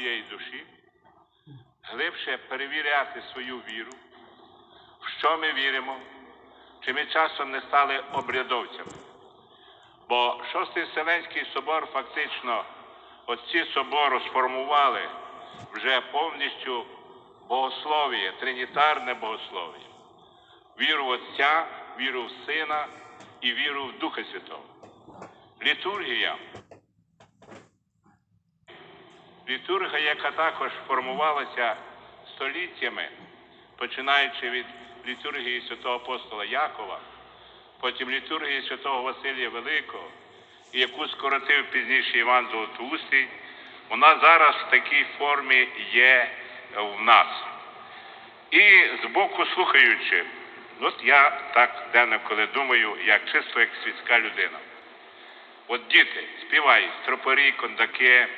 своєї душі, глибше перевіряти свою віру, в що ми віримо, чи ми часом не стали обрядовцями. Бо Шостий Вселенський собор фактично отці собору сформували вже повністю богослов'я, тринітарне богослов'я. Віру в Отця, віру в Сина і віру в Духа Святого. Літургія Літургія, яка також формувалася століттями, починаючи від літургії святого апостола Якова, потім літургії святого Василія Великого, яку скоротив пізніше Іван Золотоустий, вона зараз в такій формі є в нас. І збоку слухаючи, от я так денно коли думаю, як чисто як світська людина. От діти співають стропорі, кондаки,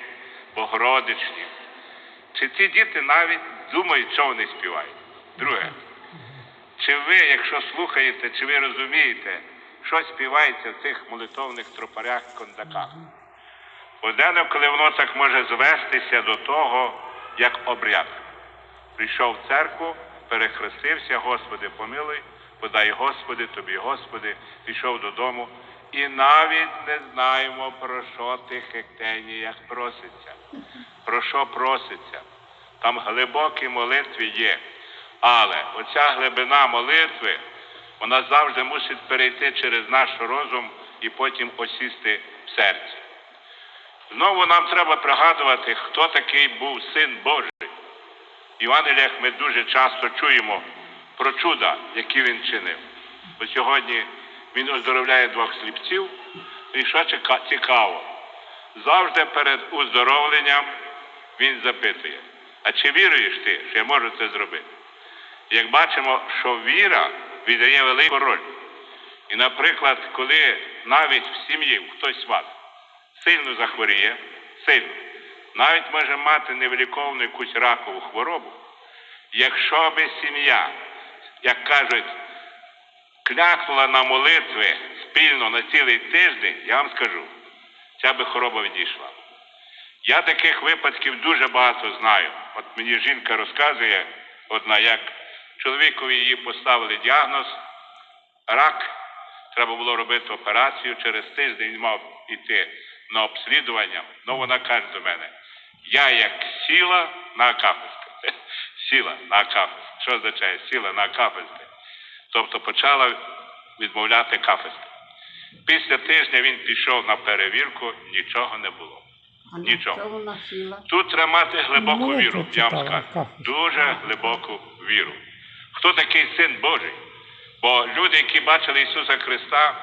богородичні. Чи ці діти навіть думають, що вони співають? Друге, чи ви, якщо слухаєте, чи ви розумієте, що співається в цих молитовних тропарях кондаках? Одне, коли воно так може звестися до того, як обряд. Прийшов в церкву, перехрестився, Господи, помилуй, подай Господи, тобі, Господи, пішов додому. І навіть не знаємо, про що тих ектеніях проситься, про що проситься. Там глибокі молитви є. Але оця глибина молитви, вона завжди мусить перейти через наш розум і потім осісти в серці. Знову нам треба пригадувати, хто такий був син Божий. В Євангеліях ми дуже часто чуємо про чуда, які він чинив. Бо сьогодні він оздоровляє двох сліпців, і що цікаво, завжди перед оздоровленням він запитує, а чи віруєш ти, що я можу це зробити? Як бачимо, що віра віддає велику роль. І, наприклад, коли навіть в сім'ї хтось з вас сильно захворіє, сильно, навіть може мати невиліковну якусь ракову хворобу, якщо би сім'я, як кажуть, клякнула на молитви спільно на цілий тиждень, я вам скажу, ця би хвороба відійшла. Я таких випадків дуже багато знаю. От мені жінка розказує одна, як чоловікові її поставили діагноз, рак, треба було робити операцію, через тиждень мав іти на обслідування. Ну вона каже до мене, я як сіла на акафисти. Сіла на акафисти. Що означає сіла на акафисти? Тобто почала відмовляти кафисти. Після тижня він пішов на перевірку, нічого не було. Нічого. Тут треба мати глибоку віру, я вам скажу. Дуже глибоку віру. Хто такий син Божий? Бо люди, які бачили Ісуса Христа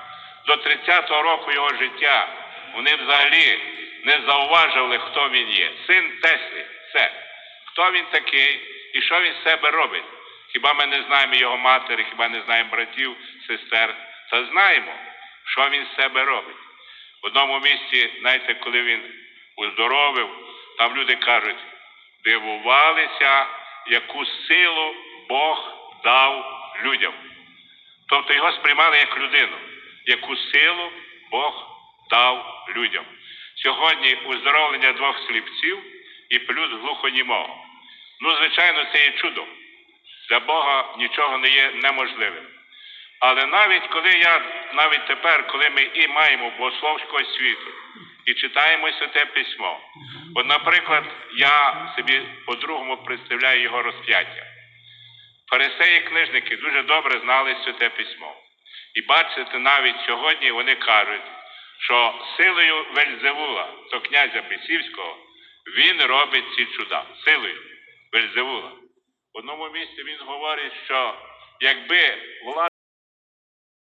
до 30-го року Його життя, вони взагалі не зауважили, хто він є. Син Теслі, це. Хто він такий і що він з себе робить? Хіба ми не знаємо його матері, хіба не знаємо братів, сестер? Та знаємо, що він з себе робить. В одному місці, знаєте, коли він оздоровив, там люди кажуть, дивувалися, яку силу Бог дав людям. Тобто його сприймали як людину, яку силу Бог дав людям. Сьогодні оздоровлення двох сліпців і плюс глухонімого. Ну, звичайно, це є чудо. Для Бога нічого не є неможливим. Але навіть коли я, навіть тепер, коли ми і маємо богословську освіту, і читаємо святе письмо, от, наприклад, я собі по-другому представляю його розп'яття. Фарисеї книжники дуже добре знали святе письмо. І бачите, навіть сьогодні вони кажуть, що силою Вельзевула, то князя Бесівського, він робить ці чуда. Силою Вельзевула. В одному місці він говорить, що якби влада